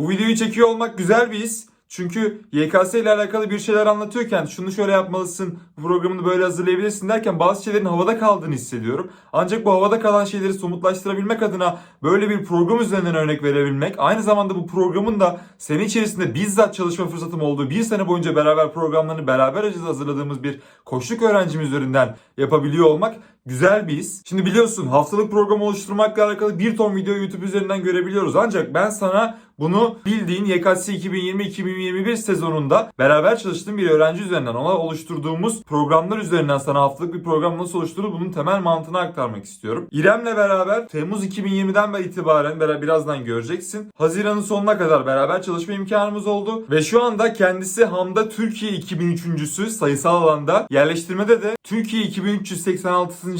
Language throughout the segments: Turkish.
Bu videoyu çekiyor olmak güzel bir his. Çünkü YKS ile alakalı bir şeyler anlatıyorken şunu şöyle yapmalısın, bu programını böyle hazırlayabilirsin derken bazı şeylerin havada kaldığını hissediyorum. Ancak bu havada kalan şeyleri somutlaştırabilmek adına böyle bir program üzerinden örnek verebilmek, aynı zamanda bu programın da sene içerisinde bizzat çalışma fırsatım olduğu bir sene boyunca beraber programlarını beraber hazırladığımız bir koçluk öğrencim üzerinden yapabiliyor olmak güzel bir his. Şimdi biliyorsun haftalık program oluşturmakla alakalı bir ton video YouTube üzerinden görebiliyoruz. Ancak ben sana bunu bildiğin YKS 2020-2021 sezonunda beraber çalıştığım bir öğrenci üzerinden ona oluşturduğumuz programlar üzerinden sana haftalık bir program nasıl oluşturulur bunun temel mantığını aktarmak istiyorum. İrem'le beraber Temmuz 2020'den itibaren beraber birazdan göreceksin. Haziran'ın sonuna kadar beraber çalışma imkanımız oldu ve şu anda kendisi Hamda Türkiye 2003.sü sayısal alanda yerleştirmede de Türkiye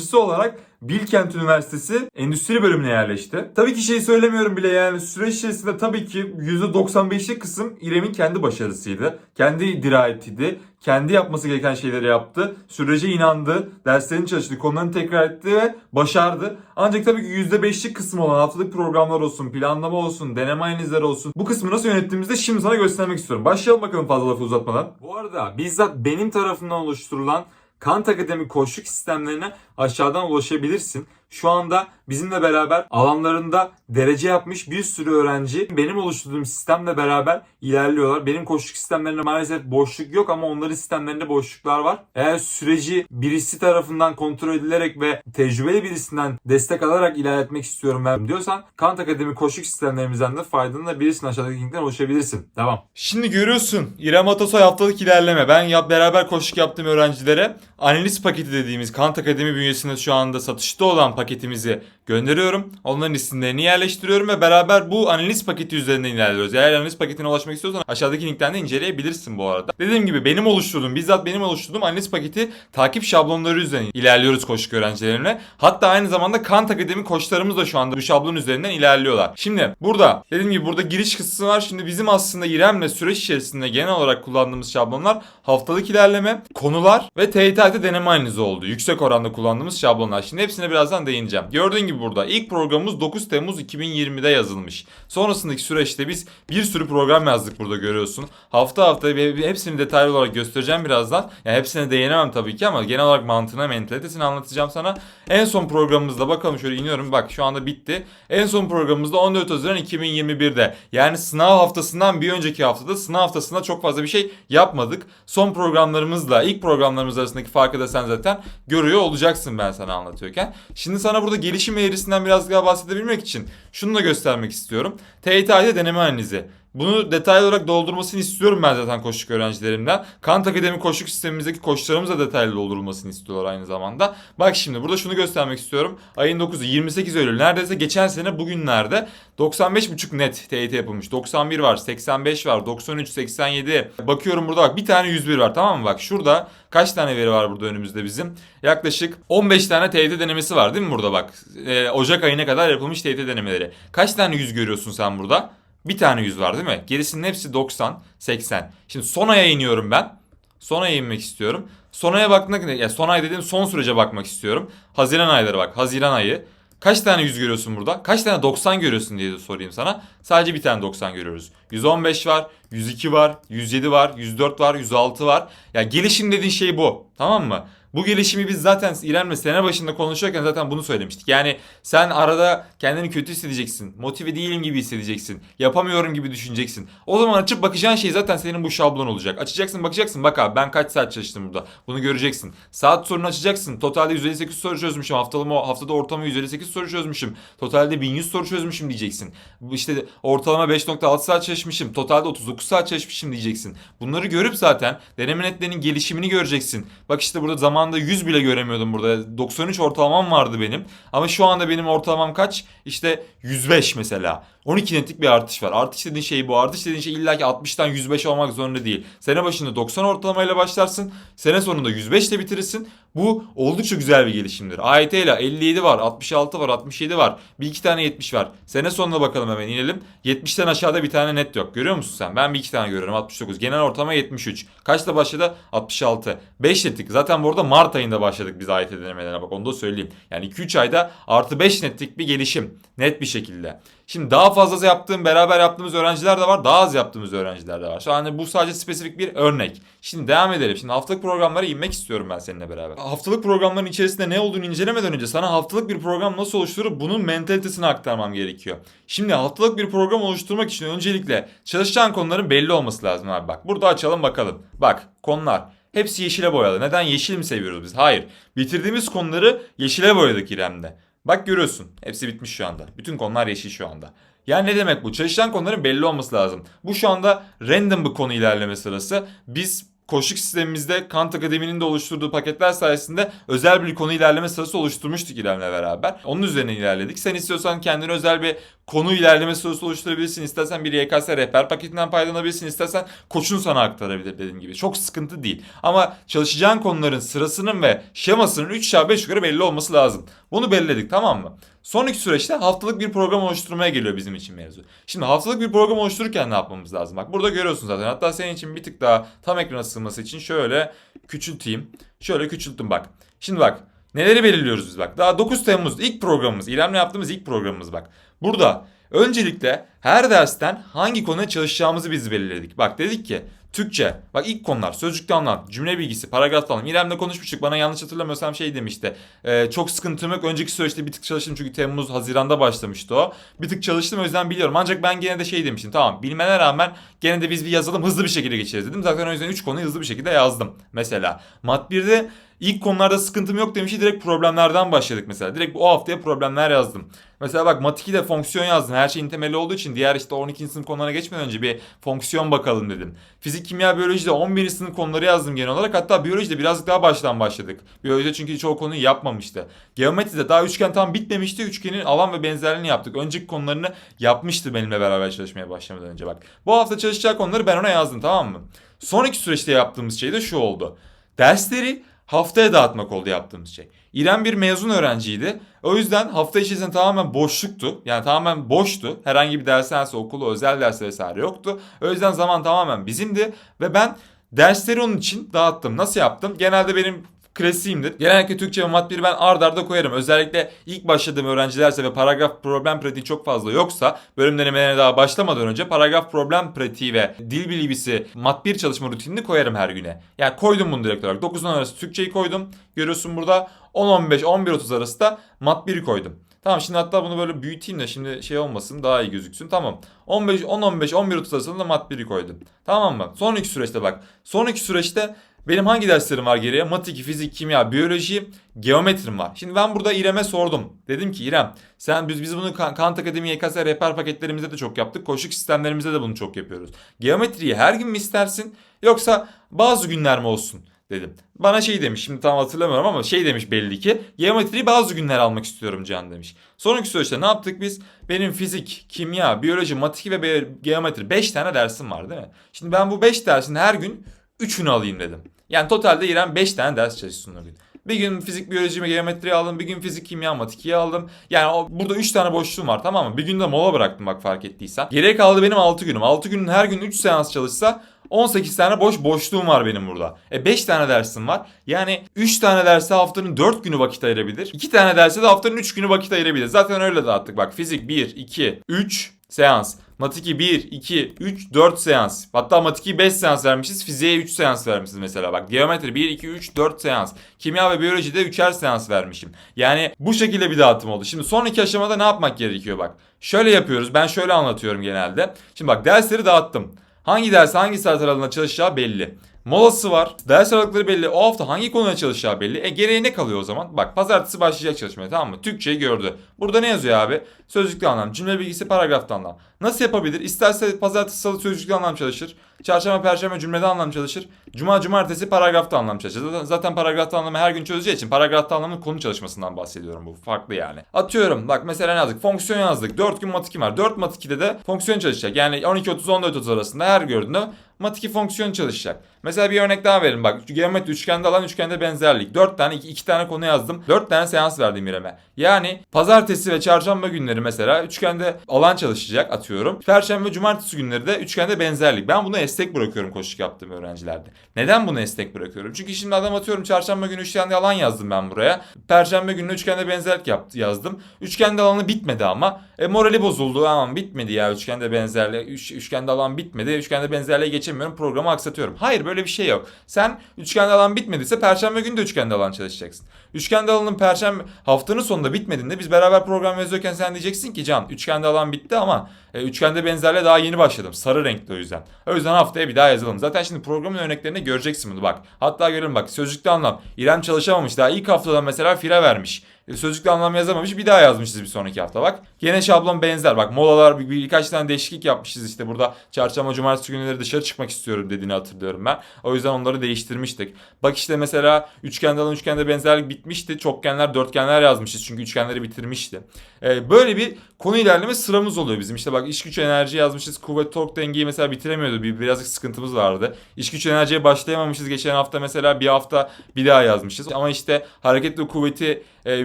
2386.sı olarak Bilkent Üniversitesi Endüstri Bölümüne yerleşti. Tabii ki şey söylemiyorum bile yani süreç içerisinde tabii ki %95'lik kısım İrem'in kendi başarısıydı. Kendi dirayetiydi. Kendi yapması gereken şeyleri yaptı. Sürece inandı. Derslerini çalıştı. Konularını tekrar etti ve başardı. Ancak tabii ki %5'lik kısım olan haftalık programlar olsun, planlama olsun, deneme analizleri olsun. Bu kısmı nasıl yönettiğimizi de şimdi sana göstermek istiyorum. Başlayalım bakalım fazla lafı uzatmadan. Bu arada bizzat benim tarafından oluşturulan Kant Akademi koçluk sistemlerine aşağıdan ulaşabilirsin. Şu anda bizimle beraber alanlarında derece yapmış bir sürü öğrenci benim oluşturduğum sistemle beraber ilerliyorlar. Benim koçluk sistemlerinde maalesef boşluk yok ama onların sistemlerinde boşluklar var. Eğer süreci birisi tarafından kontrol edilerek ve tecrübeli birisinden destek alarak ilerletmek istiyorum ben diyorsan Kant Akademi koçluk sistemlerimizden de faydalanabilirsin. Aşağıdaki linkten ulaşabilirsin. Devam. Şimdi görüyorsun İrem Atasoy haftalık ilerleme. Ben yap, beraber koçluk yaptığım öğrencilere analiz paketi dediğimiz Kant Akademi bünyesinde şu anda satışta olan paketimizi gönderiyorum. Onların isimlerini yerleştiriyorum ve beraber bu analiz paketi üzerinden ilerliyoruz. Eğer analiz paketine ulaşmak istiyorsan aşağıdaki linkten de inceleyebilirsin bu arada. Dediğim gibi benim oluşturduğum, bizzat benim oluşturduğum analiz paketi takip şablonları üzerinden ilerliyoruz koçluk öğrencilerimle. Hatta aynı zamanda Kant Akademi koçlarımız da şu anda bu şablon üzerinden ilerliyorlar. Şimdi burada dediğim gibi burada giriş kısmı var. Şimdi bizim aslında İrem'le süreç içerisinde genel olarak kullandığımız şablonlar haftalık ilerleme, konular ve TYT deneme analizi oldu. Yüksek oranda kullandığımız şablonlar. Şimdi hepsine birazdan değineceğim. Gördüğün gibi burada ilk programımız 9 Temmuz 2020'de yazılmış. Sonrasındaki süreçte biz bir sürü program yazdık burada görüyorsun. Hafta hafta hepsini detaylı olarak göstereceğim birazdan. Yani hepsine değinemem tabii ki ama genel olarak mantığına, mentalitesini anlatacağım sana. En son programımızda bakalım şöyle iniyorum. Bak şu anda bitti. En son programımızda 14 Haziran 2021'de. Yani sınav haftasından bir önceki haftada sınav haftasında çok fazla bir şey yapmadık. Son programlarımızla ilk programlarımız arasındaki farkı da sen zaten görüyor olacaksın ben sana anlatıyorken. Şimdi sana burada gelişim eğrisinden biraz daha bahsedebilmek için şunu da göstermek istiyorum. TYT'de deneme analizi. Bunu detaylı olarak doldurmasını istiyorum ben zaten koçluk öğrencilerimden. Kant Akademi koçluk sistemimizdeki koçlarımız da detaylı doldurulmasını istiyorlar aynı zamanda. Bak şimdi burada şunu göstermek istiyorum. Ayın 9'u 28 Eylül neredeyse geçen sene bugünlerde 95.5 net TYT yapılmış. 91 var, 85 var, 93, 87. Bakıyorum burada bak bir tane 101 var tamam mı? Bak şurada kaç tane veri var burada önümüzde bizim? Yaklaşık 15 tane TYT denemesi var değil mi burada bak? Ee, Ocak ayına kadar yapılmış TYT denemeleri. Kaç tane 100 görüyorsun sen burada? Bir tane 100 var değil mi? Gerisinin hepsi 90, 80. Şimdi son aya iniyorum ben. Son aya inmek istiyorum. Son aya bakmak ne? Yani son ay dediğim son sürece bakmak istiyorum. Haziran ayları bak. Haziran ayı. Kaç tane 100 görüyorsun burada? Kaç tane 90 görüyorsun diye de sorayım sana. Sadece bir tane 90 görüyoruz. 115 var, 102 var, 107 var, 104 var, 106 var. Ya gelişim dediğin şey bu. Tamam mı? Bu gelişimi biz zaten İrem'le sene başında konuşurken zaten bunu söylemiştik. Yani sen arada kendini kötü hissedeceksin. Motive değilim gibi hissedeceksin. Yapamıyorum gibi düşüneceksin. O zaman açıp bakacağın şey zaten senin bu şablon olacak. Açacaksın bakacaksın bak abi ben kaç saat çalıştım burada. Bunu göreceksin. Saat sorunu açacaksın. Totalde 158 soru çözmüşüm. Haftalama, haftada ortalama 158 soru çözmüşüm. Totalde 1100 soru çözmüşüm diyeceksin. İşte ortalama 5.6 saat çalışmışım. Totalde 39 saat çalışmışım diyeceksin. Bunları görüp zaten deneme netlerinin gelişimini göreceksin. Bak işte burada zaman zamanında 100 bile göremiyordum burada. 93 ortalamam vardı benim. Ama şu anda benim ortalamam kaç? İşte 105 mesela. 12 netlik bir artış var. Artış dediğin şey bu. Artış dediğin şey illa ki 60'tan 105 olmak zorunda değil. Sene başında 90 ortalamayla başlarsın. Sene sonunda 105 ile bitirirsin. Bu oldukça güzel bir gelişimdir. AYT ile 57 var, 66 var, 67 var. Bir iki tane 70 var. Sene sonuna bakalım hemen inelim. 70'ten aşağıda bir tane net yok. Görüyor musun sen? Ben bir iki tane görüyorum. 69. Genel ortalama 73. Kaçta başladı? 66. 5 netlik. Zaten bu arada Mart ayında başladık biz AYT denemelerine bak onu da söyleyeyim. Yani 2-3 ayda artı 5 netlik bir gelişim. Net bir şekilde. Şimdi daha fazlası yaptığım, beraber yaptığımız öğrenciler de var. Daha az yaptığımız öğrenciler de var. Şu an bu sadece spesifik bir örnek. Şimdi devam edelim. Şimdi haftalık programlara inmek istiyorum ben seninle beraber. Haftalık programların içerisinde ne olduğunu incelemeden önce sana haftalık bir program nasıl oluşturur bunun mentalitesini aktarmam gerekiyor. Şimdi haftalık bir program oluşturmak için öncelikle çalışacağın konuların belli olması lazım abi. Bak burada açalım bakalım. Bak konular. Hepsi yeşile boyalı. Neden yeşil mi seviyoruz biz? Hayır. Bitirdiğimiz konuları yeşile boyadık İrem'de. Bak görüyorsun. Hepsi bitmiş şu anda. Bütün konular yeşil şu anda. Yani ne demek bu? Çalışan konuların belli olması lazım. Bu şu anda random bir konu ilerleme sırası. Biz koşuk sistemimizde Kant Akademi'nin de oluşturduğu paketler sayesinde özel bir konu ilerleme sırası oluşturmuştuk İrem'le beraber. Onun üzerine ilerledik. Sen istiyorsan kendine özel bir konu ilerleme sırası oluşturabilirsin. İstersen bir YKS rehber paketinden faydalanabilirsin. İstersen koçun sana aktarabilir dediğim gibi. Çok sıkıntı değil. Ama çalışacağın konuların sırasının ve şemasının 3 aşağı 5 yukarı belli olması lazım. Bunu belirledik tamam mı? Sonraki süreçte haftalık bir program oluşturmaya geliyor bizim için mevzu. Şimdi haftalık bir program oluştururken ne yapmamız lazım? Bak burada görüyorsun zaten. Hatta senin için bir tık daha tam ekrana sığması için şöyle küçülteyim. Şöyle küçülttüm bak. Şimdi bak neleri belirliyoruz biz bak. Daha 9 Temmuz ilk programımız. İrem'le yaptığımız ilk programımız bak. Burada öncelikle her dersten hangi konuya çalışacağımızı biz belirledik. Bak dedik ki Türkçe. Bak ilk konular. Sözcükte anlam, cümle bilgisi, paragraf anlam. İrem'le konuşmuştuk. Bana yanlış hatırlamıyorsam şey demişti. Ee, çok sıkıntım yok. Önceki süreçte bir tık çalıştım çünkü Temmuz, Haziran'da başlamıştı o. Bir tık çalıştım o yüzden biliyorum. Ancak ben gene de şey demiştim. Tamam bilmene rağmen gene de biz bir yazalım hızlı bir şekilde geçeriz dedim. Zaten o yüzden 3 konuyu hızlı bir şekilde yazdım. Mesela Mat 1'de ilk konularda sıkıntım yok demişti. Direkt problemlerden başladık mesela. Direkt o haftaya problemler yazdım. Mesela bak Mat 2'de fonksiyon yazdım. Her şeyin temeli olduğu için diğer işte 12. sınıf konularına geçmeden önce bir fonksiyon bakalım dedim. Fizik, kimya, biyolojide 11. sınıf konuları yazdım genel olarak. Hatta biyolojide birazcık daha baştan başladık. Biyolojide çünkü çoğu konuyu yapmamıştı. Geometride daha üçgen tam bitmemişti. Üçgenin alan ve benzerliğini yaptık. Önceki konularını yapmıştı benimle beraber çalışmaya başlamadan önce bak. Bu hafta çalışacak konuları ben ona yazdım tamam mı? Sonraki süreçte yaptığımız şey de şu oldu. Dersleri haftaya dağıtmak oldu yaptığımız şey. İrem bir mezun öğrenciydi. O yüzden hafta içerisinde tamamen boşluktu. Yani tamamen boştu. Herhangi bir dersense okulu, özel ders vesaire yoktu. O yüzden zaman tamamen bizimdi. Ve ben dersleri onun için dağıttım. Nasıl yaptım? Genelde benim klasiğimdir. Genellikle Türkçe ve mat 1'i ben ard arda koyarım. Özellikle ilk başladığım öğrencilerse ve paragraf problem pratiği çok fazla yoksa bölüm denemelerine daha başlamadan önce paragraf problem pratiği ve dil bilgisi mat 1 çalışma rutinini koyarım her güne. Yani koydum bunu direkt olarak. 9'dan arası Türkçeyi koydum. Görüyorsun burada 10-15, 11-30 arası da mat 1'i koydum. Tamam şimdi hatta bunu böyle büyüteyim de şimdi şey olmasın daha iyi gözüksün. Tamam. 15 10 15 11 30 arasında da mat 1'i koydum. Tamam mı? Sonraki süreçte bak. Sonraki süreçte benim hangi derslerim var geriye? Matematik, fizik, kimya, biyoloji, geometrim var. Şimdi ben burada İrem'e sordum. Dedim ki İrem sen biz biz bunu Kan- Kant Akademi YKS rehber paketlerimizde de çok yaptık. Koşuk sistemlerimizde de bunu çok yapıyoruz. Geometriyi her gün mü istersin yoksa bazı günler mi olsun? dedim. Bana şey demiş şimdi tam hatırlamıyorum ama şey demiş belli ki geometriyi bazı günler almak istiyorum Can demiş. Sonraki süreçte ne yaptık biz? Benim fizik, kimya, biyoloji, matematik ve geometri 5 tane dersim var değil mi? Şimdi ben bu 5 dersin her gün 3'ünü alayım dedim. Yani totalde İrem 5 tane ders çalışsın o gün. Bir gün fizik, biyoloji ve geometri aldım. Bir gün fizik, kimya, matematiği aldım. Yani o, burada 3 tane boşluğum var tamam mı? Bir günde mola bıraktım bak fark ettiysen. Geriye kaldı benim 6 günüm. 6 günün her gün 3 seans çalışsa 18 tane boş boşluğum var benim burada. E 5 tane dersim var. Yani 3 tane derse haftanın 4 günü vakit ayırabilir. 2 tane derse de haftanın 3 günü vakit ayırabilir. Zaten öyle dağıttık bak. Fizik 1, 2, 3 seans. Matiki 1, 2, 3, 4 seans. Hatta matiki 5 seans vermişiz. Fiziğe 3 seans vermişiz mesela. Bak geometri 1, 2, 3, 4 seans. Kimya ve biyolojide 3'er seans vermişim. Yani bu şekilde bir dağıtım oldu. Şimdi sonraki aşamada ne yapmak gerekiyor bak. Şöyle yapıyoruz. Ben şöyle anlatıyorum genelde. Şimdi bak dersleri dağıttım. Hangi ders hangi saat aralığında çalışacağı belli. Molası var. Ders aralıkları belli. O hafta hangi konuya çalışacağı belli. E geriye ne kalıyor o zaman? Bak pazartesi başlayacak çalışmaya tamam mı? Türkçeyi gördü. Burada ne yazıyor abi? Sözcüklü anlam, cümle bilgisi, paragrafta anlam. Nasıl yapabilir? İsterse pazartesi, salı sözcüklü anlam çalışır. Çarşamba, perşembe cümlede anlam çalışır. Cuma, cumartesi paragrafta anlam çalışır. Zaten, zaten paragrafta anlamı her gün çözeceği için paragrafta anlamın konu çalışmasından bahsediyorum bu. Farklı yani. Atıyorum bak mesela ne yazdık? Fonksiyon yazdık. 4 gün matiki var. 4 matikide de fonksiyon çalışacak. Yani 12.30-14.30 arasında her gördüğünde mat 2 fonksiyon çalışacak. Mesela bir örnek daha verin bak. Geometri üçgende alan üçgende benzerlik. 4 tane 2, 2 tane konu yazdım. 4 tane seans verdim İrem'e. Yani pazartesi ve çarşamba günleri mesela üçgende alan çalışacak atıyorum. Perşembe cumartesi günleri de üçgende benzerlik. Ben bunu esnek bırakıyorum koşuk yaptığım öğrencilerde. Neden bunu esnek bırakıyorum? Çünkü şimdi adam atıyorum çarşamba günü üçgende alan yazdım ben buraya. Perşembe günü üçgende benzerlik yaptı, yazdım. Üçgende alanı bitmedi ama. E, morali bozuldu. Aman bitmedi ya üçgende benzerliğe. Üç, üçgende alan bitmedi. Üçgende benzerliğe geçemiyorum. Programı aksatıyorum. Hayır böyle bir şey yok. Sen üçgende alan bitmediyse perşembe günü de üçgende alan çalışacaksın. Üçgende alanın perşembe haftanın sonunda bitmediğinde biz beraber program yazıyorken sen diyeceksin ki Can üçgende alan bitti ama e, üçgende benzerliğe daha yeni başladım. Sarı renkli o yüzden. O yüzden haftaya bir daha yazalım. Zaten şimdi programın örneklerinde göreceksin bunu bak. Hatta görelim bak sözlükte anlam. İrem çalışamamış daha ilk haftada mesela fire vermiş. E, Sözlükte anlam yazamamış bir daha yazmışız bir sonraki hafta bak. Gene şablon benzer bak molalar bir, birkaç tane değişiklik yapmışız işte burada çarşamba cumartesi günleri dışarı çıkmak istiyorum dediğini hatırlıyorum ben. O yüzden onları değiştirmiştik. Bak işte mesela üçgende alan üçgende benzerlik bitmişti. Çokgenler dörtgenler yazmışız çünkü üçgenleri bitirmişti. E, böyle bir konu ilerleme sıramız oluyor bizim. İşte bak iş güç enerji yazmışız. Kuvvet tork dengeyi mesela bitiremiyordu. Bir, birazcık sıkıntımız vardı. İş güç enerjiye başlayamamışız. Geçen hafta mesela bir hafta bir daha yazmışız. Ama işte hareketli kuvveti e,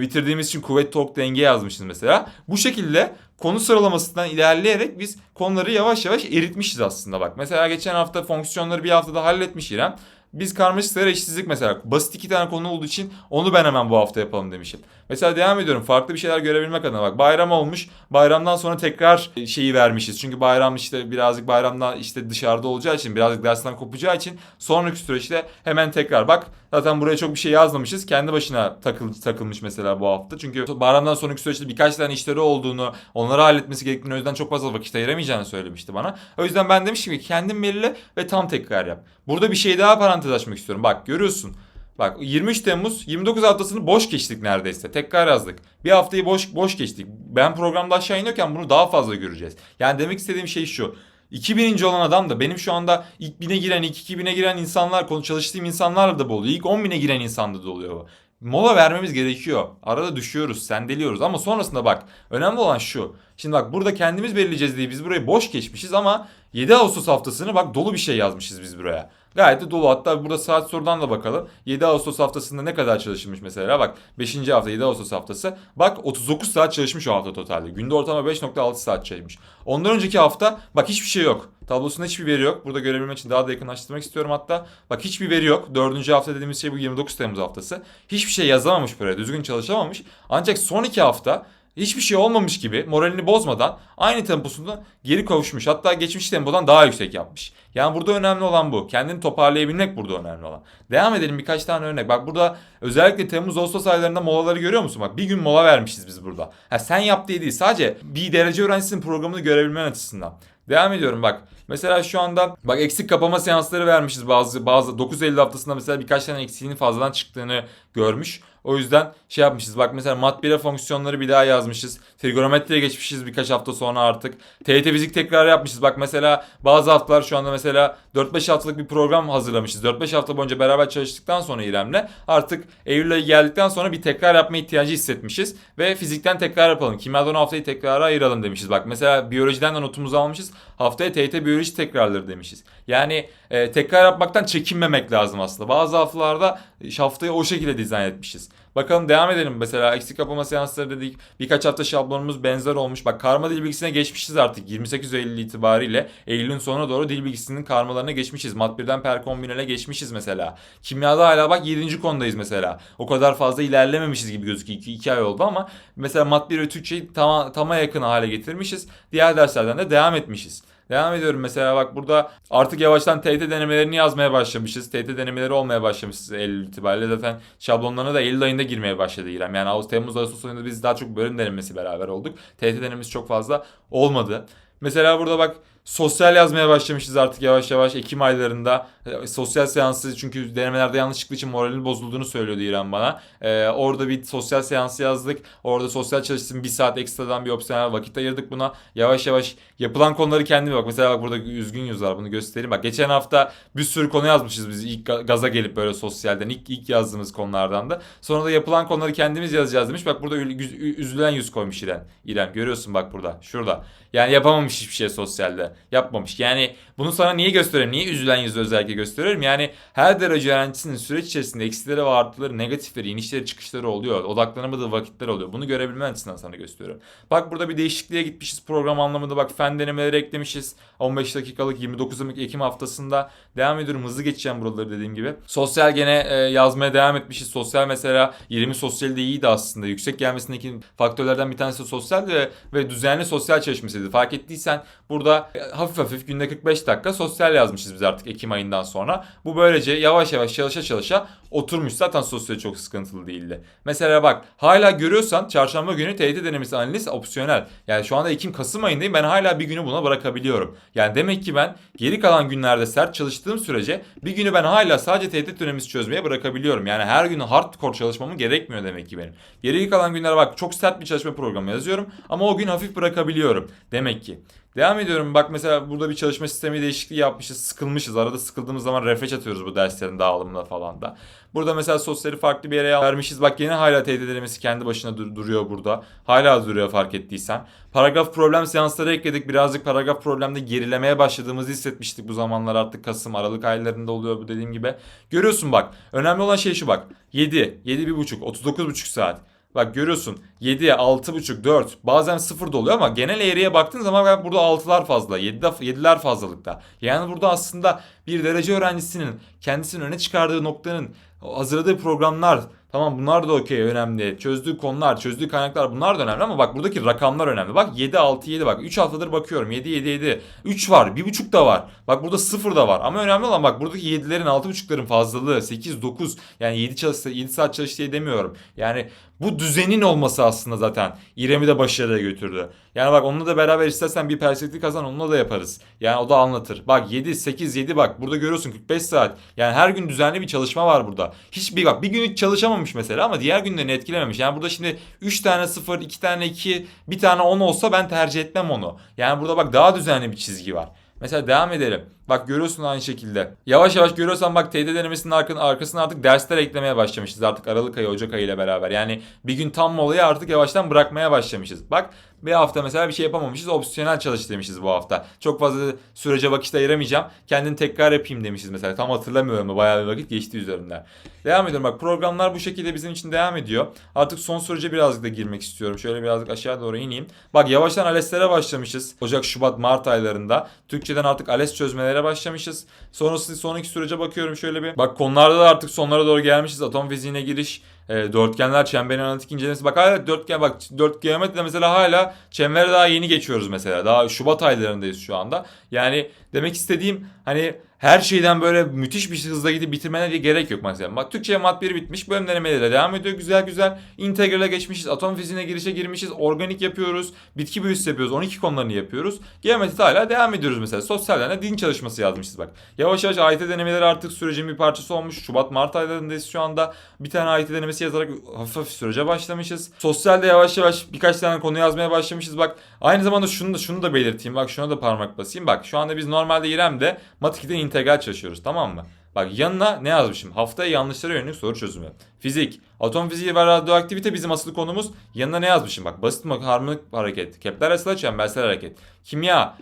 bitirdiğimiz için kuvvet tork denge yazmışız mesela. Bu şekilde konu sıralamasından ilerleyerek biz konuları yavaş yavaş eritmişiz aslında bak. Mesela geçen hafta fonksiyonları bir haftada halletmiş İrem. Biz karmaşık sayılar eşitsizlik mesela basit iki tane konu olduğu için onu ben hemen bu hafta yapalım demişim. Mesela devam ediyorum farklı bir şeyler görebilmek adına bak bayram olmuş bayramdan sonra tekrar şeyi vermişiz. Çünkü bayram işte birazcık bayramdan işte dışarıda olacağı için birazcık dersten kopacağı için sonraki süreçte hemen tekrar bak zaten buraya çok bir şey yazmamışız. Kendi başına takıl, takılmış mesela bu hafta. Çünkü bayramdan sonraki süreçte birkaç tane işleri olduğunu onları halletmesi gerektiğini o yüzden çok fazla vakit ayıramayacağını söylemişti bana. O yüzden ben demiştim ki kendin belirle ve tam tekrar yap. Burada bir şey daha parantez açmak istiyorum. Bak görüyorsun. Bak 23 Temmuz 29 haftasını boş geçtik neredeyse. Tekrar yazdık. Bir haftayı boş boş geçtik. Ben programda aşağı iniyorken bunu daha fazla göreceğiz. Yani demek istediğim şey şu. 2000. olan adam da benim şu anda ilk 1000'e giren, ilk 2000'e giren insanlar, konu çalıştığım insanlarla da bu oluyor. İlk 10.000'e giren insanda da oluyor bu. Mola vermemiz gerekiyor. Arada düşüyoruz, sendeliyoruz ama sonrasında bak önemli olan şu. Şimdi bak burada kendimiz belirleyeceğiz diye biz burayı boş geçmişiz ama 7 Ağustos haftasını bak dolu bir şey yazmışız biz buraya. Gayet de dolu. Hatta burada saat sorudan da bakalım. 7 Ağustos haftasında ne kadar çalışılmış mesela? Bak 5. hafta 7 Ağustos haftası. Bak 39 saat çalışmış o hafta totalde. Günde ortalama 5.6 saat çalışmış. Ondan önceki hafta bak hiçbir şey yok. Tablosunda hiçbir veri yok. Burada görebilmek için daha da yakınlaştırmak istiyorum hatta. Bak hiçbir veri yok. Dördüncü hafta dediğimiz şey bu 29 Temmuz haftası. Hiçbir şey yazamamış buraya. Düzgün çalışamamış. Ancak son iki hafta hiçbir şey olmamış gibi moralini bozmadan aynı temposunda geri kavuşmuş. Hatta geçmiş tempodan daha yüksek yapmış. Yani burada önemli olan bu. Kendini toparlayabilmek burada önemli olan. Devam edelim birkaç tane örnek. Bak burada özellikle Temmuz Ağustos aylarında molaları görüyor musun? Bak bir gün mola vermişiz biz burada. Ha, sen yap diye değil sadece bir derece öğrencisinin programını görebilmen açısından. Devam ediyorum bak. Mesela şu anda bak eksik kapama seansları vermişiz bazı bazı 9 Eylül haftasında mesela birkaç tane eksiğinin fazladan çıktığını görmüş. O yüzden şey yapmışız. Bak mesela mat 1'e fonksiyonları bir daha yazmışız. Trigonometriye geçmişiz birkaç hafta sonra artık. TYT fizik tekrar yapmışız. Bak mesela bazı haftalar şu anda mesela 4-5 haftalık bir program hazırlamışız. 4-5 hafta boyunca beraber çalıştıktan sonra İrem'le artık Eylül ayı geldikten sonra bir tekrar yapma ihtiyacı hissetmişiz. Ve fizikten tekrar yapalım. Kimyadan haftayı tekrara ayıralım demişiz. Bak mesela biyolojiden de notumuzu almışız. Haftaya TYT biyoloji tekrarları demişiz. Yani e, tekrar yapmaktan çekinmemek lazım aslında. Bazı haftalarda haftayı o şekilde dizayn etmişiz. Bakalım devam edelim. Mesela eksik kapama seansları dedik. Birkaç hafta şablonumuz benzer olmuş. Bak karma dil bilgisine geçmişiz artık. 28 Eylül itibariyle Eylül'ün sonuna doğru dil bilgisinin karmalarına geçmişiz. Mat 1'den per kombinele geçmişiz mesela. Kimyada hala bak 7. konudayız mesela. O kadar fazla ilerlememişiz gibi gözüküyor. 2 ay oldu ama mesela Mat 1 ve Türkçeyi tama, tama yakın hale getirmişiz. Diğer derslerden de devam etmişiz. Devam ediyorum mesela bak burada artık yavaştan TYT denemelerini yazmaya başlamışız. TYT denemeleri olmaya başlamışız Eylül itibariyle. Zaten şablonlarına da Eylül ayında girmeye başladı İrem. Yani Ağustos, Temmuz, Ağustos ayında biz daha çok bölüm denemesi beraber olduk. TYT denemesi çok fazla olmadı. Mesela burada bak sosyal yazmaya başlamışız artık yavaş yavaş Ekim aylarında. E, sosyal seansı çünkü denemelerde yanlış çıktığı için moralinin bozulduğunu söylüyordu İrem bana. E, orada bir sosyal seansı yazdık. Orada sosyal çalışsın bir saat ekstradan bir opsiyonel vakit ayırdık buna. Yavaş yavaş yapılan konuları kendime bak. Mesela bak burada üzgün yüz var bunu göstereyim. Bak geçen hafta bir sürü konu yazmışız biz ilk gaza gelip böyle sosyalden ilk ilk yazdığımız konulardan da. Sonra da yapılan konuları kendimiz yazacağız demiş. Bak burada üzülen yüz koymuş İrem. İrem görüyorsun bak burada. Şurada. Yani yapamamış hiçbir şey sosyalde. Yapmamış. Yani bunu sana niye gösteriyorum? Niye üzülen yüzü özellikle gösteriyorum? Yani her derece öğrencisinin süreç içerisinde eksileri ve artıları, negatifleri, inişleri, çıkışları oluyor. Odaklanamadığı vakitler oluyor. Bunu görebilmen açısından sana gösteriyorum. Bak burada bir değişikliğe gitmişiz program anlamında. Bak fen denemeleri eklemişiz. 15 dakikalık 29 Ekim haftasında. Devam ediyorum. Hızlı geçeceğim buraları dediğim gibi. Sosyal gene e, yazmaya devam etmişiz. Sosyal mesela 20 sosyal de iyiydi aslında. Yüksek gelmesindeki faktörlerden bir tanesi sosyal ve, ve düzenli sosyal çalışmasıydı. Fark ettiysen burada hafif hafif günde 45 dakika sosyal yazmışız biz artık Ekim ayından sonra. Bu böylece yavaş yavaş çalışa çalışa oturmuş. Zaten sosyal çok sıkıntılı değildi. Mesela bak hala görüyorsan çarşamba günü TYT denemesi analiz opsiyonel. Yani şu anda Ekim Kasım ayındayım ben hala bir günü buna bırakabiliyorum. Yani demek ki ben geri kalan günlerde sert çalıştığım sürece bir günü ben hala sadece TYT denemesi çözmeye bırakabiliyorum. Yani her gün hardcore çalışmamı gerekmiyor demek ki benim. Geri kalan günlere bak çok sert bir çalışma programı yazıyorum ama o gün hafif bırakabiliyorum. Demek ki. Devam ediyorum. Bak mesela burada bir çalışma sistemi değişikliği yapmışız. Sıkılmışız. Arada sıkıldığımız zaman refresh atıyoruz bu derslerin dağılımına falan da. Burada mesela sosyali farklı bir yere vermişiz. Bak yine hala TYT denemesi kendi başına dur- duruyor burada. Hala duruyor fark ettiysen. Paragraf problem seansları ekledik. Birazcık paragraf problemde gerilemeye başladığımızı hissetmiştik bu zamanlar artık Kasım, Aralık aylarında oluyor bu dediğim gibi. Görüyorsun bak. Önemli olan şey şu bak. 7, 7,5, 39,5 saat. Bak görüyorsun 7'ye 6.5 4 bazen 0 da oluyor ama genel eğriye baktığın zaman burada 6'lar fazla 7'de, 7'ler fazlalıkta. Yani burada aslında bir derece öğrencisinin kendisinin öne çıkardığı noktanın hazırladığı programlar tamam bunlar da okey önemli. Çözdüğü konular, çözdüğü kaynaklar bunlar da önemli ama bak buradaki rakamlar önemli. Bak 7 6 7 bak 3 haftadır bakıyorum 7 7 7. 3 var, 1.5 da var. Bak burada 0 da var. Ama önemli olan bak buradaki 7'lerin 6.5'ların fazlalığı 8 9 yani 7 çalışsa 7 saat çalış diye demiyorum. Yani bu düzenin olması aslında zaten İrem'i de başarıya götürdü. Yani bak onunla da beraber istersen bir perspektif kazan onunla da yaparız. Yani o da anlatır. Bak 7 8 7 bak burada görüyorsun 45 saat. Yani her gün düzenli bir çalışma var burada. Hiçbir bak bir gün hiç çalışamamış mesela ama diğer günlerini etkilememiş. Yani burada şimdi 3 tane 0, 2 tane 2, bir tane 10 olsa ben tercih etmem onu. Yani burada bak daha düzenli bir çizgi var. Mesela devam edelim. Bak görüyorsun aynı şekilde. Yavaş yavaş görüyorsan bak TYT denemesinin arkasına, artık dersler eklemeye başlamışız artık Aralık ayı Ocak ayı ile beraber. Yani bir gün tam molayı artık yavaştan bırakmaya başlamışız. Bak bir hafta mesela bir şey yapamamışız opsiyonel çalış demişiz bu hafta. Çok fazla sürece vakit ayıramayacağım. Kendini tekrar yapayım demişiz mesela. Tam hatırlamıyorum da bayağı bir vakit geçti üzerinden. Devam ediyorum bak programlar bu şekilde bizim için devam ediyor. Artık son sürece birazcık da girmek istiyorum. Şöyle birazcık aşağı doğru ineyim. Bak yavaştan ALES'lere başlamışız. Ocak, Şubat, Mart aylarında. Türkçeden artık ALES çözmelere başlamışız. Sonrası sonraki sürece bakıyorum şöyle bir. Bak konularda da artık sonlara doğru gelmişiz. Atom fiziğine giriş, e, dörtgenler, çemberin analitik incelemesi. Bak hala dörtgen bak dört geometride mesela hala çembere daha yeni geçiyoruz mesela. Daha Şubat aylarındayız şu anda. Yani demek istediğim hani her şeyden böyle müthiş bir hızla gidip bitirmene de gerek yok mesela. Bak Türkçe mat 1 bitmiş. Bölüm denemeleri devam ediyor. Güzel güzel. İntegrale geçmişiz. Atom fiziğine girişe girmişiz. Organik yapıyoruz. Bitki büyüsü yapıyoruz. 12 konularını yapıyoruz. Geometride hala devam ediyoruz mesela. Sosyalden de din çalışması yazmışız bak. Yavaş yavaş AYT denemeleri artık sürecin bir parçası olmuş. Şubat Mart aylarındayız şu anda. Bir tane AYT denemesi yazarak hafif hafif sürece başlamışız. Sosyalde yavaş yavaş birkaç tane konu yazmaya başlamışız. Bak aynı zamanda şunu da şunu da belirteyim. Bak şuna da parmak basayım. Bak şu anda biz normalde İrem'de Mat 2'de integral çalışıyoruz tamam mı? Bak yanına ne yazmışım? Haftaya yanlışlara yönelik soru çözümü. Fizik, atom fiziği ve radyoaktivite bizim asıl konumuz. Yanına ne yazmışım? Bak basit harmonik hareket, kepler arasında çembersel hareket. Kimya,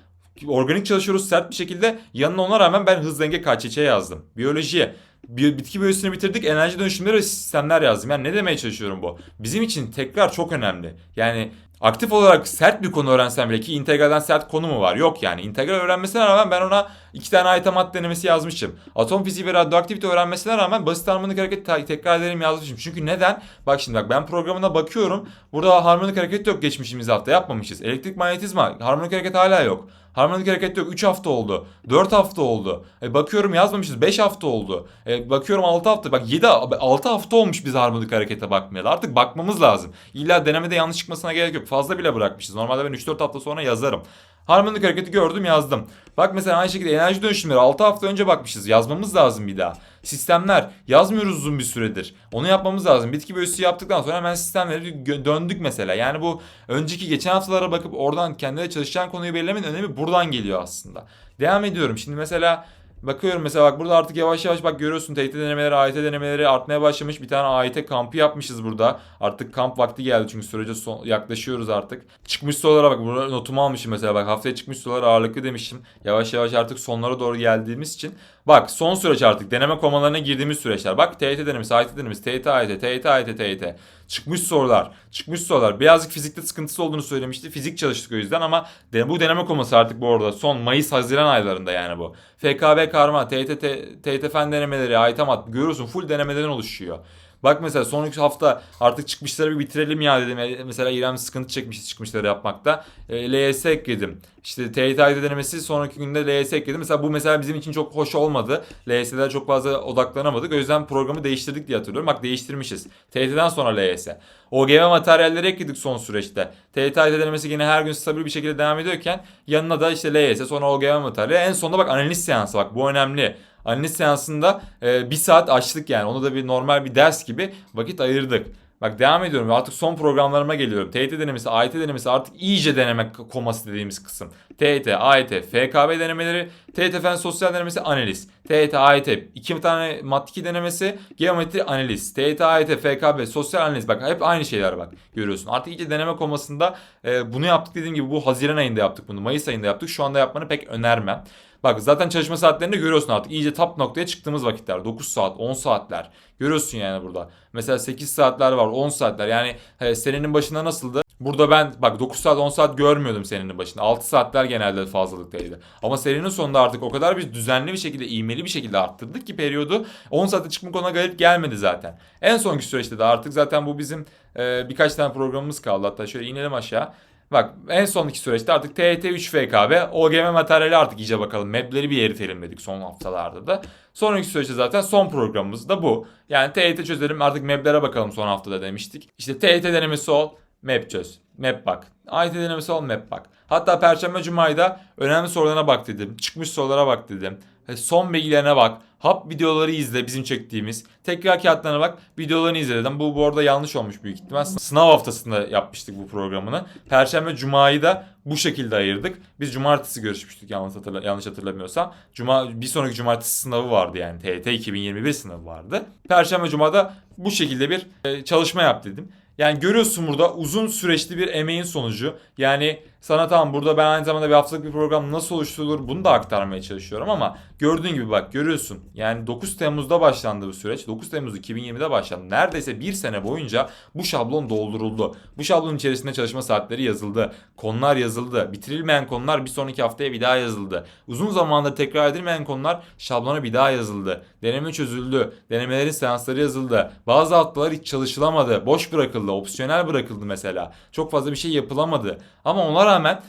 organik çalışıyoruz sert bir şekilde. Yanına ona rağmen ben hız denge KÇÇ yazdım. Biyolojiye, Biyo- bitki biyolojisini bitirdik. Enerji dönüşümleri ve sistemler yazdım. Yani ne demeye çalışıyorum bu? Bizim için tekrar çok önemli. Yani aktif olarak sert bir konu öğrensem bile ki integralden sert konu mu var? Yok yani. İntegral öğrenmesine rağmen ben ona iki tane aytamat denemesi yazmışım. Atom fiziği ve radyoaktivite öğrenmesine rağmen basit harmonik hareket te- tekrar ederim yazmışım. Çünkü neden? Bak şimdi bak ben programına bakıyorum. Burada harmonik hareket yok geçmişimiz hafta yapmamışız. Elektrik manyetizma harmonik hareket hala yok. Harmonik hareket yok 3 hafta oldu. 4 hafta oldu. E, bakıyorum yazmamışız 5 hafta oldu. E, bakıyorum 6 hafta. Bak 7 6 hafta olmuş biz harmonik harekete bakmayalı. Artık bakmamız lazım. İlla denemede yanlış çıkmasına gerek yok. Fazla bile bırakmışız. Normalde ben 3-4 hafta sonra yazarım. Harmonik hareketi gördüm yazdım. Bak mesela aynı şekilde enerji dönüşümleri 6 hafta önce bakmışız. Yazmamız lazım bir daha. Sistemler yazmıyoruz uzun bir süredir. Onu yapmamız lazım. Bitki bölüsü yaptıktan sonra hemen sistemlere gö- döndük mesela. Yani bu önceki geçen haftalara bakıp oradan kendine çalışacağın konuyu belirlemenin önemi buradan geliyor aslında. Devam ediyorum. Şimdi mesela Bakıyorum mesela bak burada artık yavaş yavaş bak görüyorsun TYT denemeleri, AYT denemeleri artmaya başlamış. Bir tane AYT kampı yapmışız burada. Artık kamp vakti geldi çünkü sürece son, yaklaşıyoruz artık. Çıkmış sorulara bak burada notumu almışım mesela bak haftaya çıkmış sorular ağırlıklı demiştim. Yavaş yavaş artık sonlara doğru geldiğimiz için. Bak son süreç artık deneme komalarına girdiğimiz süreçler. Bak TYT denemesi, AYT denemesi, TYT AYT, TYT AYT, TYT. Çıkmış sorular, çıkmış sorular. Birazcık fizikte sıkıntısı olduğunu söylemişti. Fizik çalıştık o yüzden ama bu deneme koması artık bu arada son Mayıs-Haziran aylarında yani bu. FKB karma, TYT, TYT fen denemeleri, AYT mat görüyorsun full denemeden oluşuyor. Bak mesela sonraki hafta artık çıkmışları bir bitirelim ya dedim. E, Mesela İrem sıkıntı çekmişti çıkmışları yapmakta. E, LYS ekledim. İşte TYT denemesi sonraki günde LYS ekledim. Mesela bu mesela bizim için çok hoş olmadı. LYS'lere çok fazla odaklanamadık. O yüzden programı değiştirdik diye hatırlıyorum. Bak değiştirmişiz. TYT'den sonra LYS. OGV materyalleri ekledik son süreçte. TYT denemesi yine her gün stabil bir şekilde devam ediyorken yanına da işte LYS sonra OGV materyali. En sonunda bak analiz seansı bak bu önemli. Analiz seansında e, bir saat açtık yani. Onu da bir normal bir ders gibi vakit ayırdık. Bak devam ediyorum. Artık son programlarıma geliyorum. TYT denemesi, AYT denemesi artık iyice deneme koması dediğimiz kısım. TYT, AYT, FKB denemeleri, TYT Fen Sosyal denemesi, analiz. TYT, AYT, iki tane mat 2 denemesi, geometri, analiz. TYT, AYT, FKB, sosyal analiz. Bak hep aynı şeyler bak görüyorsun. Artık iyice deneme komasında e, bunu yaptık dediğim gibi bu Haziran ayında yaptık bunu. Mayıs ayında yaptık. Şu anda yapmanı pek önermem. Bak zaten çalışma saatlerini görüyorsun artık. İyice top noktaya çıktığımız vakitler. 9 saat, 10 saatler. Görüyorsun yani burada. Mesela 8 saatler var, 10 saatler. Yani he, senenin başında nasıldı? Burada ben bak 9 saat 10 saat görmüyordum senenin başında. 6 saatler genelde fazlalıktaydı. Ama serinin sonunda artık o kadar biz düzenli bir şekilde, ivmeli bir şekilde arttırdık ki periyodu 10 saate çıkmak ona garip gelmedi zaten. En sonki süreçte de artık zaten bu bizim e, birkaç tane programımız kaldı. Hatta şöyle inelim aşağı. Bak en sonki süreçte artık TYT 3 FKB, OGM materyali artık iyice bakalım. Map'leri bir eritelim dedik son haftalarda da. Sonraki süreçte zaten son programımız da bu. Yani TYT çözelim artık map'lere bakalım son haftada demiştik. İşte TYT denemesi ol, map çöz. Map bak. AYT denemesi ol, map bak. Hatta Perşembe Cuma'yı da önemli sorularına bak dedim. Çıkmış sorulara bak dedim. Son bilgilerine bak. Hap videoları izle bizim çektiğimiz. Tekrar kağıtlarına bak. Videolarını izle dedim. Bu bu arada yanlış olmuş büyük ihtimal. Sınav haftasında yapmıştık bu programını. Perşembe Cuma'yı da bu şekilde ayırdık. Biz cumartesi görüşmüştük yanlış, hatırla yanlış hatırlamıyorsam. Cuma bir sonraki cumartesi sınavı vardı yani TYT 2021 sınavı vardı. Perşembe Cuma'da bu şekilde bir e, çalışma yap dedim. Yani görüyorsun burada uzun süreçli bir emeğin sonucu. Yani sana tamam burada ben aynı zamanda bir haftalık bir program nasıl oluşturulur bunu da aktarmaya çalışıyorum ama gördüğün gibi bak görüyorsun. Yani 9 Temmuz'da başlandı bu süreç. 9 Temmuz 2020'de başlandı. Neredeyse bir sene boyunca bu şablon dolduruldu. Bu şablonun içerisinde çalışma saatleri yazıldı. Konular yazıldı. Bitirilmeyen konular bir sonraki haftaya bir daha yazıldı. Uzun zamandır tekrar edilmeyen konular şablona bir daha yazıldı. Deneme çözüldü. Denemelerin seansları yazıldı. Bazı haftalar hiç çalışılamadı. Boş bırakıldı. Opsiyonel bırakıldı mesela. Çok fazla bir şey yapılamadı. Ama ona rağmen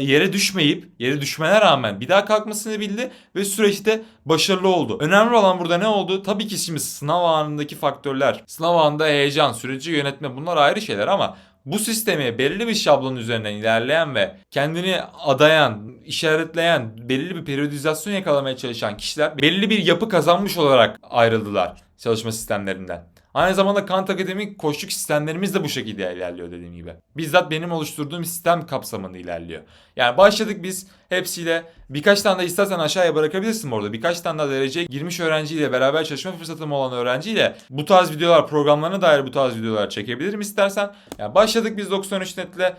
yere düşmeyip yere düşmene rağmen bir daha kalkmasını bildi ve süreçte başarılı oldu. Önemli olan burada ne oldu? Tabii ki şimdi sınav anındaki faktörler. Sınav anında heyecan, süreci yönetme bunlar ayrı şeyler ama bu sistemi belirli bir şablon üzerinden ilerleyen ve kendini adayan, işaretleyen, belirli bir periyodizasyon yakalamaya çalışan kişiler belirli bir yapı kazanmış olarak ayrıldılar çalışma sistemlerinden. Aynı zamanda Kant Akademik koçluk sistemlerimiz de bu şekilde ilerliyor dediğim gibi. Bizzat benim oluşturduğum sistem kapsamında ilerliyor. Yani başladık biz hepsiyle birkaç tane de istersen aşağıya bırakabilirsin orada. Birkaç tane daha dereceye girmiş öğrenciyle beraber çalışma fırsatım olan öğrenciyle bu tarz videolar programlarına dair bu tarz videolar çekebilirim istersen. Yani başladık biz 93 netle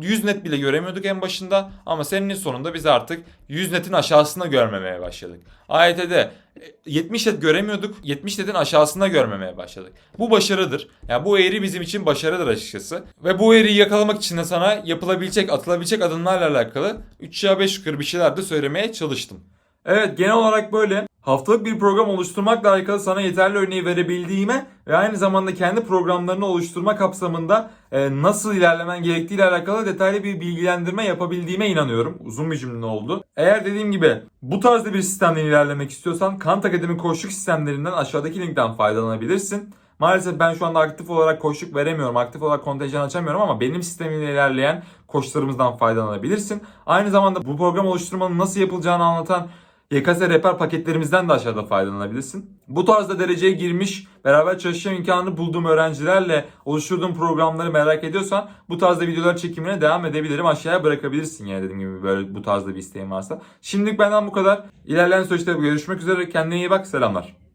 100 net bile göremiyorduk en başında ama senenin sonunda biz artık 100 netin aşağısında görmemeye başladık. AYT'de 70 net göremiyorduk. 70 netin aşağısında görmemeye başladık. Bu başarıdır. Yani bu eğri bizim için başarıdır açıkçası. Ve bu eğriyi yakalamak için de sana yapılabilecek, atılabilecek adımlarla alakalı 3 ya 5 yukarı bir şeyler de söylemeye çalıştım. Evet genel olarak böyle. Haftalık bir program oluşturmakla alakalı sana yeterli örneği verebildiğime ve aynı zamanda kendi programlarını oluşturma kapsamında e, nasıl ilerlemen gerektiğiyle alakalı detaylı bir bilgilendirme yapabildiğime inanıyorum. Uzun bir cümle oldu. Eğer dediğim gibi bu tarzda bir sistemden ilerlemek istiyorsan Kant Akademi koçluk sistemlerinden aşağıdaki linkten faydalanabilirsin. Maalesef ben şu anda aktif olarak koçluk veremiyorum. Aktif olarak kontenjan açamıyorum ama benim sistemimle ilerleyen koçlarımızdan faydalanabilirsin. Aynı zamanda bu program oluşturmanın nasıl yapılacağını anlatan YKS rehber paketlerimizden de aşağıda faydalanabilirsin. Bu tarzda dereceye girmiş, beraber çalışma imkanını bulduğum öğrencilerle oluşturduğum programları merak ediyorsan bu tarzda videolar çekimine devam edebilirim. Aşağıya bırakabilirsin yani dediğim gibi böyle bu tarzda bir isteğin varsa. Şimdilik benden bu kadar. İlerleyen süreçte görüşmek üzere. Kendine iyi bak. Selamlar.